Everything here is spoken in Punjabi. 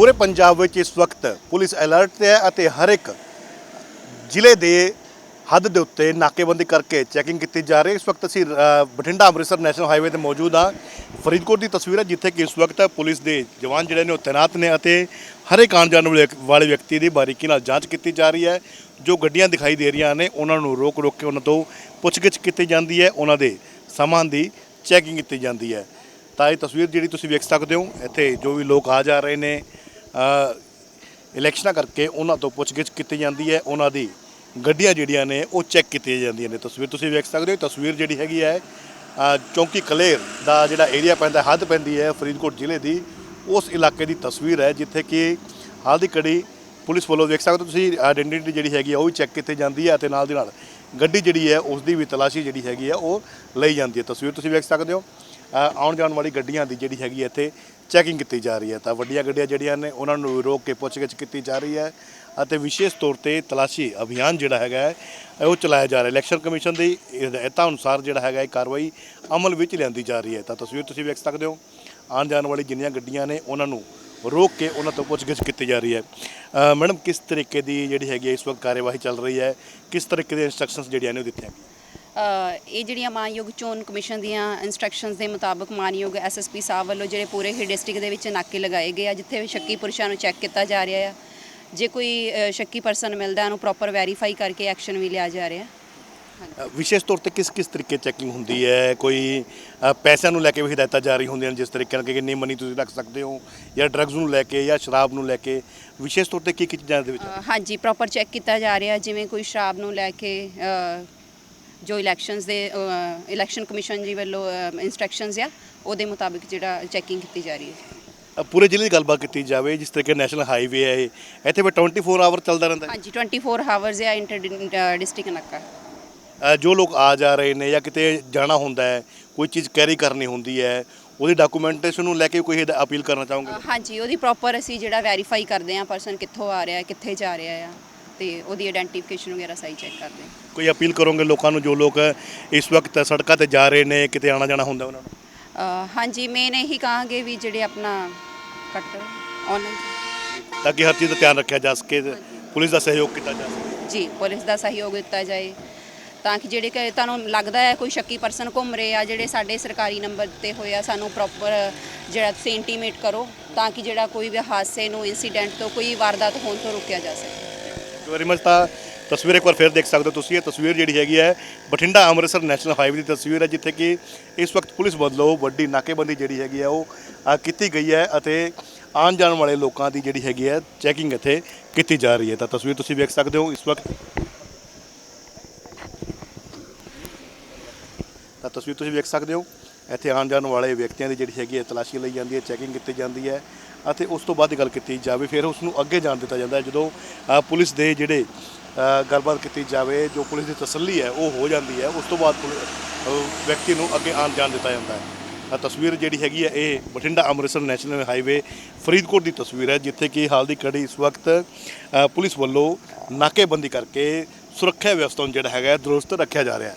ਪੂਰੇ ਪੰਜਾਬ ਵਿੱਚ ਇਸ ਵਕਤ ਪੁਲਿਸ ਅਲਰਟ ਤੇ ਹੈ ਅਤੇ ਹਰ ਇੱਕ ਜ਼ਿਲ੍ਹੇ ਦੇ ਹੱਦ ਦੇ ਉੱਤੇ ਨਾਕੇਬੰਦੀ ਕਰਕੇ ਚੈਕਿੰਗ ਕੀਤੀ ਜਾ ਰਹੀ ਹੈ। ਇਸ ਵਕਤ ਅਸੀਂ ਅ, ਬਠਿੰਡਾ ਅੰਮ੍ਰਿਤਸਰ ਨੈਸ਼ਨਲ ਹਾਈਵੇ ਤੇ ਮੌਜੂਦ ਹਾਂ। ਫਰੀਦਕੋਟ ਦੀ ਤਸਵੀਰ ਹੈ ਜਿੱਥੇ ਕਿ ਇਸ ਵਕਤ ਪੁਲਿਸ ਦੇ ਜਵਾਨ ਜਿਹੜੇ ਨੇ ਉਹ ਤੈਨਾਤ ਨੇ ਅਤੇ ਹਰ ਇੱਕ ਆਉਣ ਜਾਣ ਵਾਲੇ ਵਾਲੇ ਵਿਅਕਤੀ ਦੀ ਬਾਰੀਕੀ ਨਾਲ ਜਾਂਚ ਕੀਤੀ ਜਾ ਰਹੀ ਹੈ। ਜੋ ਗੱਡੀਆਂ ਦਿਖਾਈ ਦੇ ਰਹੀਆਂ ਨੇ ਉਹਨਾਂ ਨੂੰ ਰੋਕ ਰੋਕ ਕੇ ਉਹਨਾਂ ਤੋਂ ਪੁੱਛਗਿੱਛ ਕੀਤੀ ਜਾਂਦੀ ਹੈ। ਉਹਨਾਂ ਦੇ ਸਮਾਨ ਦੀ ਚੈਕਿੰਗ ਕੀਤੀ ਜਾਂਦੀ ਹੈ। ਤਾਂ ਇਹ ਤਸਵੀਰ ਜਿਹੜੀ ਤੁਸੀਂ ਵੇਖ ਸਕਦੇ ਹੋ ਇੱਥੇ ਜੋ ਵੀ ਲੋਕ ਆ ਜਾ ਰਹੇ ਨੇ ਇਲੈਕਸ਼ਨਾਂ ਕਰਕੇ ਉਹਨਾਂ ਤੋਂ ਪੁੱਛਗਿੱਛ ਕੀਤੀ ਜਾਂਦੀ ਹੈ, ਉਹਨਾਂ ਦੀ ਗੱਡੀਆਂ ਜਿਹੜੀਆਂ ਨੇ ਉਹ ਚੈੱਕ ਕੀਤੀਆਂ ਜਾਂਦੀਆਂ ਨੇ। ਤਸਵੀਰ ਤੁਸੀਂ ਵੇਖ ਸਕਦੇ ਹੋ, ਤਸਵੀਰ ਜਿਹੜੀ ਹੈਗੀ ਹੈ ਚੌਂਕੀ ਕਲੇਰ ਦਾ ਜਿਹੜਾ ਏਰੀਆ ਪੈਂਦਾ, ਹੱਦ ਪੈਂਦੀ ਹੈ, ਫਰੀਦਕੋਟ ਜ਼ਿਲ੍ਹੇ ਦੀ, ਉਸ ਇਲਾਕੇ ਦੀ ਤਸਵੀਰ ਹੈ, ਜਿੱਥੇ ਕਿ ਹਾਲ ਦੀ ਕੜੀ ਪੁਲਿਸ ਵੱਲੋਂ ਦੇਖ ਸਕਦੇ ਹੋ ਤੁਸੀਂ ਆਇਡੈਂਟੀਟੀ ਜਿਹੜੀ ਹੈਗੀ ਆ, ਉਹ ਵੀ ਚੈੱਕ ਕੀਤੀ ਜਾਂਦੀ ਹੈ ਅਤੇ ਨਾਲ ਦੀ ਨਾਲ ਗੱਡੀ ਜਿਹੜੀ ਹੈ ਉਸ ਦੀ ਵੀ ਤਲਾਸ਼ੀ ਜਿਹੜੀ ਹੈਗੀ ਆ, ਉਹ ਲਈ ਜਾਂਦੀ ਹੈ। ਤਸਵੀਰ ਤੁਸੀਂ ਵੇਖ ਸਕਦੇ ਹੋ। ਆਉਣ ਜਾਣ ਵਾਲੀ ਗੱਡੀਆਂ ਦੀ ਜਿਹੜੀ ਹੈਗੀ ਇੱਥੇ ਚੈਕਿੰਗ ਕੀਤੀ ਜਾ ਰਹੀ ਹੈ। ਤਾਂ ਵੱਡੀਆਂ ਗੱਡੀਆਂ ਜਿਹੜੀਆਂ ਨੇ, ਉਹਨਾਂ ਨੂੰ ਰੋਕ ਕੇ ਪੁੱਛਗਿੱਛ ਕੀਤੀ ਜਾ ਰਹੀ ਹੈ ਅਤੇ ਵਿਸ਼ੇਸ਼ ਤੌਰ ਤੇ ਤਲਾਸ਼ੀ ਅਭਿਆਨ ਜਿਹੜਾ ਹੈਗਾ ਉਹ ਚਲਾਇਆ ਜਾ ਰਿਹਾ। ਇਲੈਕਸ਼ਨ ਕਮਿਸ਼ਨ ਦੀ ਹਦਾਇਤਾਂ ਅਨੁਸਾਰ ਜਿਹੜਾ ਹੈਗਾ ਇਹ ਕਾਰਵਾਈ ਅਮਲ ਵਿੱਚ ਲਿਆਂਦੀ ਜਾ ਰਹੀ ਹੈ। ਤਾਂ ਤਸਵੀਰ ਤੁਸੀਂ ਵੇਖ ਸਕਦੇ ਹੋ, ਆਉਣ ਜਾਣ ਵਾਲੀ ਜਿੰਨੀਆਂ ਗੱਡੀਆਂ ਨੇ, ਉਹਨਾਂ ਨੂੰ ਰੋਕ ਕੇ ਉਹਨਾਂ ਤੋਂ ਪੁੱਛਗਿੱਛ ਕੀਤੀ ਜਾ ਰਹੀ ਹੈ। ਮੈਡਮ, ਕਿਸ ਤਰੀਕੇ ਦੀ ਜਿਹੜੀ ਹੈਗੀ ਹੈ ਇਸ ਵਕਤ ਕਾਰਵਾਈ ਚੱਲ ਰਹੀ ਹੈ? ਕਿਸ ਤਰੀਕੇ ਦੇ ਇਨਸਟਰਕਸ਼ਨਸ ਜਿਹੜੀਆਂ ਨੇ ਉਹ ਦਿੱਤੀਆਂ ਗਈਆਂ? ਇਹ ਜਿਹੜੀਆਂ ਮਾਨਯੋਗ ਚੋਣ ਕਮਿਸ਼ਨ ਦੀਆਂ ਇਨਸਟਰਕਸ਼ਨਸ ਦੇ ਮੁਤਾਬਕ ਮਾਨਯੋਗ ਐਸਐਸਪੀ ਸਾਹਿਬ ਵੱਲੋਂ ਜਿਹੜੇ ਪੂਰੇ ਹੀ ਡਿਸਟ੍ਰਿਕਟ ਦੇ ਵਿੱਚ ਨਾਕੇ ਲਗਾਏ ਗਏ ਆ ਜਿੱਥੇ ਸ਼ੱਕੀ ਪੁਰਸ਼ਾਂ ਨੂੰ ਚੈੱਕ ਕੀਤਾ ਜਾ ਰਿਹਾ ਆ। ਜੇ ਕੋਈ ਸ਼ੱਕੀ ਪਰਸਨ ਮਿਲਦਾ ਉਹਨੂੰ ਪ੍ਰੋਪਰ ਵੈਰੀਫਾਈ ਕਰਕੇ ਐਕਸ਼ਨ ਵੀ ਲਿਆ ਜਾ ਰਿਹਾ। ਵਿਸ਼ੇਸ਼ ਤੌਰ ਤੇ ਕਿਸ ਕਿਸ ਤਰੀਕੇ ਚੈਕਿੰਗ ਹੁੰਦੀ ਹੈ? ਕੋਈ ਪੈਸਿਆਂ ਨੂੰ ਲੈ ਕੇ ਵੀ ਹਦਾਇਤਾਂ ਜਾਰੀ ਹੁੰਦੀਆਂ ਜਿਸ ਤਰੀਕੇ ਨਾਲ ਕਿ ਕਿੰਨੀ ਮਨੀ ਤੁਸੀਂ ਰੱਖ ਸਕਦੇ ਹੋ ਜਾਂ ਡਰੱਗਸ ਨੂੰ ਲੈ ਕੇ ਜਾਂ ਸ਼ਰਾਬ ਨੂੰ ਲੈ ਕੇ ਵਿਸ਼ੇਸ਼ ਤੌਰ ਤੇ ਕੀ ਕੀ ਚੀਜ਼ਾਂ ਦੇ ਵਿੱਚ? ਹਾਂਜੀ ਪ੍ਰੋਪਰ ਚੈੱਕ ਕੀਤਾ ਜਾ ਰਿਹਾ ਜਿਵੇਂ ਕੋਈ ਸ਼ਰਾਬ ਨੂੰ ਲੈ ਕੇ ਜੋ ਇਲੈਕਸ਼ਨਸ ਦੇ ਇਲੈਕਸ਼ਨ ਕਮਿਸ਼ਨ ਜੀ ਵੱਲੋਂ ਇਨਸਟਰਕਸ਼ਨਸ ਆ ਉਹਦੇ ਮੁਤਾਬਕ ਜਿਹੜਾ ਚੈਕਿੰਗ ਕੀਤੀ ਜਾ ਰਹੀ ਹੈ। ਪੂਰੇ ਜ਼ਿਲ੍ਹੇ ਦੀ ਗੱਲਬਾਤ ਕੀਤੀ ਜਾਵੇ ਜਿਸ ਤਰੀਕੇ ਨੈਸ਼ਨਲ ਹਾਈਵੇ ਹੈ ਇਹ ਇੱਥੇ ਵੀ 24 ਆਵਰ ਚੱਲਦਾ ਰਹਿੰਦਾ ਹੈ। ਹਾਂਜੀ 24 ਹਾਵਰਸ ਆ ਇੰਟਰ ਡਿਸਟ੍ਰਿਕਟ ਨਾਕਾ ਜੋ ਲੋਕ ਆ ਜਾ ਰਹੇ ਨੇ ਜਾਂ ਕਿਤੇ ਜਾਣਾ ਹੁੰਦਾ ਹੈ ਕੋਈ ਚੀਜ਼ ਕੈਰੀ ਕਰਨੀ ਹੁੰਦੀ ਹੈ ਉਹਦੀ ਡਾਕੂਮੈਂਟੇਸ਼ਨ ਨੂੰ ਲੈ ਕੇ ਕੋਈ ਅਪੀਲ ਕਰਨਾ ਚਾਹੋਗੇ? ਹਾਂਜੀ ਉਹਦੀ ਪ੍ਰੋਪਰ ਅਸੀਂ ਜਿਹੜਾ ਵੈਰੀਫਾਈ ਕਰਦੇ ਹਾਂ ਪਰਸਨ ਕਿੱਥੋਂ ਆ ਰਿਹਾ ਹੈ ਕਿੱਥੇ ਜਾ ਰਿਹਾ ਆ। ਤੇ ਉਹਦੀ ਆਇਡੈਂਟੀਫਿਕੇਸ਼ਨ ਵਗੈਰਾ ਸਹੀ ਚੈੱਕ ਕਰਦੇ ਹਾਂ। ਕੋਈ ਅਪੀਲ ਕਰੋਗੇ ਲੋਕਾਂ ਨੂੰ ਜੋ ਲੋਕ ਇਸ ਵਕਤ ਸੜਕਾਂ ਤੇ ਜਾ ਰਹੇ ਨੇ ਕਿਤੇ ਆਣਾ ਜਾਣਾ ਹੁੰਦਾ ਉਹਨਾਂ ਨੂੰ? ਅ, ਹਾਂਜੀ ਮੇਨ ਇਹੀ ਕਹਾਂਗੇ ਵੀ ਜਿਹੜੇ ਆਪਣਾ ਕੱਟ ਆਨਲਾਈਨ ਤਾਂ। ਕਿ ਹਰ ਚੀਜ਼ ਦਾ ਧਿਆਨ ਰੱਖਿਆ ਜਾ ਸਕੇ ਪੁਲਿਸ ਦਾ ਸਹਿਯੋਗ ਕੀਤਾ ਜਾ ਸਕੇ। ਜੀ ਪੁਲਿਸ ਦਾ ਸਹਿਯੋਗ ਦਿੱਤਾ ਜਾਏ। ਤਾਂ ਕਿ ਜਿਹੜੇ ਕਿ ਤੁਹਾਨੂੰ ਲੱਗਦਾ ਹੈ ਕੋਈ ਸ਼ੱਕੀ ਪਰਸਨ ਘੁੰਮ ਰਹੇ ਆ ਜਿਹੜੇ ਸਾਡੇ ਸਰਕਾਰੀ ਨੰਬਰ ਤੇ ਹੋਏ ਆ ਸਾਨੂੰ ਪ੍ਰੋਪਰ ਜਿਹੜਾ ਤੁਸੀਂ ਇੰਟੀਮੇਟ ਕਰੋ ਤਾਂ ਕਿ ਜਿਹੜਾ ਕੋਈ ਵੀ ਹਾਦਸੇ ਨੂੰ ਇਨਸੀਡੈਂਟ ਤੋਂ ਕੋਈ ਵਾਰਦਾਤ ਹੋਣ ਤੋਂ ਰੋਕਿਆ ਜਾ ਸਕੇ। ਵੈਰੀ ਮਚ ਤਾਂ ਤਸਵੀਰ ਇੱਕ ਵਾਰ ਫਿਰ ਦੇਖ ਸਕਦੇ ਹੋ ਤੁਸੀਂ ਇਹ ਤਸਵੀਰ ਜਿਹੜੀ ਹੈਗੀ ਹੈ ਬਠਿੰਡਾ ਅੰਮ੍ਰਿਤਸਰ ਨੈਸ਼ਨਲ ਹਾਈਵੇ ਦੀ ਤਸਵੀਰ ਹੈ ਜਿੱਥੇ ਕਿ ਇਸ ਵਕਤ ਪੁਲਿਸ ਵੱਲੋਂ ਵੱਡੀ ਨਾਕੇਬੰਦੀ ਜਿਹੜੀ ਹੈਗੀ ਹੈ ਉਹ ਅ, ਕੀਤੀ ਗਈ ਹੈ ਅਤੇ ਆਉਣ ਜਾਣ ਵਾਲੇ ਲੋਕਾਂ ਦੀ ਜਿਹੜੀ ਹੈਗੀ ਹੈ ਚੈਕਿੰਗ ਇੱਥੇ ਕੀਤੀ ਜਾ ਰਹੀ ਹੈ। ਤਾਂ ਤਸਵੀਰ ਤੁਸੀਂ ਵੇਖ ਸਕਦੇ ਹੋ ਇਸ ਵਕਤ। ਤਾਂ ਤਸਵੀਰ ਤੁਸੀਂ ਵੇਖ ਸਕਦੇ ਹੋ। ਇੱਥੇ ਆਉਣ ਜਾਣ ਵਾਲੇ ਵਿਅਕਤੀਆਂ ਦੀ ਜਿਹੜੀ ਹੈਗੀ ਹੈ ਤਲਾਸ਼ੀ ਲਈ ਜਾਂਦੀ ਹੈ ਚੈਕਿੰਗ ਕੀਤੀ ਜਾਂਦੀ ਹੈ ਅਤੇ ਉਸ ਤੋਂ ਬਾਅਦ ਦੀ ਗੱਲ ਕੀਤੀ ਜਾਵੇ ਫਿਰ ਉਸ ਨੂੰ ਅੱਗੇ ਜਾਣ ਦਿੱਤਾ ਜਾਂਦਾ ਹੈ। ਜਦੋਂ ਅ, ਪੁਲਿਸ ਦੇ ਜਿਹੜੇ ਅ, ਗੱਲਬਾਤ ਕੀਤੀ ਜਾਵੇ ਜੋ ਪੁਲਿਸ ਦੀ ਤਸੱਲੀ ਹੈ ਉਹ ਹੋ ਜਾਂਦੀ ਹੈ ਉਸ ਤੋਂ ਬਾਅਦ ਪੁਲਿ- ਅ, ਵਿਅਕਤੀ ਨੂੰ ਅੱਗੇ ਆਉਣ ਜਾਣ ਦਿੱਤਾ ਜਾਂਦਾ ਹੈ। ਆ ਤਸਵੀਰ ਜਿਹੜੀ ਹੈਗੀ ਹੈ ਇਹ ਬਠਿੰਡਾ ਅੰਮ੍ਰਿਤਸਰ ਨੈਸ਼ਨਲ ਹਾਈਵੇ ਫਰੀਦਕੋਟ ਦੀ ਤਸਵੀਰ ਹੈ ਜਿੱਥੇ ਕਿ ਹਾਲ ਦੀ ਘੜੀ ਇਸ ਵਕਤ ਅ, ਪੁਲਿਸ ਵੱਲੋਂ ਨਾਕੇਬੰਦੀ ਕਰਕੇ ਸੁਰੱਖਿਆ ਵਿਵਸਥਾ ਨੂੰ ਜਿਹੜਾ ਹੈਗਾ ਹੈ, ਦਰੁਸਤ ਰੱਖਿਆ ਜਾ ਰਿਹਾ ਹੈ।